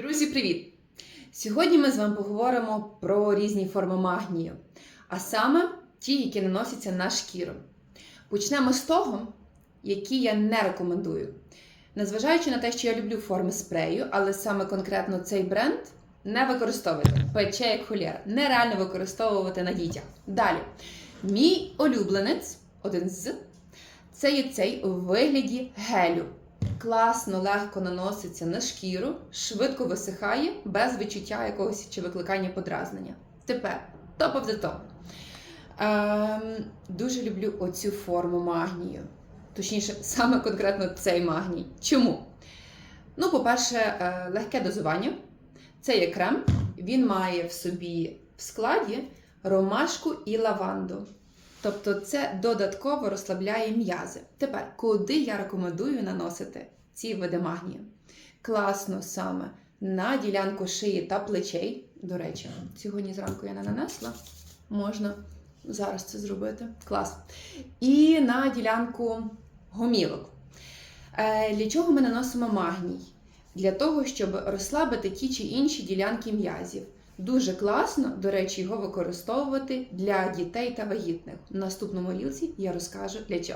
Друзі, привіт! Сьогодні ми з вами поговоримо про різні форми магнію, а саме ті, які наносяться на шкіру. Почнемо з того, які я не рекомендую. Незважаючи на те, що я люблю форми спрею, але саме конкретно цей бренд не використовуйте. Пече як холєра. Нереально використовувати на дітях. Далі, мій улюбленець, один з, це є цей у вигляді гелю класно, легко наноситься на шкіру, швидко висихає, без відчуття якогось чи викликання подразнення. Тепер top of top. Ем, дуже люблю оцю форму магнію. Точніше, саме конкретно цей магній. Чому? Ну, по-перше, е, легке дозування. Це є крем, він має в собі в складі ромашку і лаванду. Тобто це додатково розслабляє м'язи. Тепер, куди я рекомендую наносити ці види магнію? Класно саме на ділянку шиї та плечей. До речі, сьогодні зранку я не нанесла. Можна зараз це зробити. Клас. І на ділянку гомілок. Е, Для чого ми наносимо магній? Для того, щоб розслабити ті чи інші ділянки м'язів. Дуже класно, до речі, його використовувати для дітей та вагітних. В наступному рілці я розкажу для чого.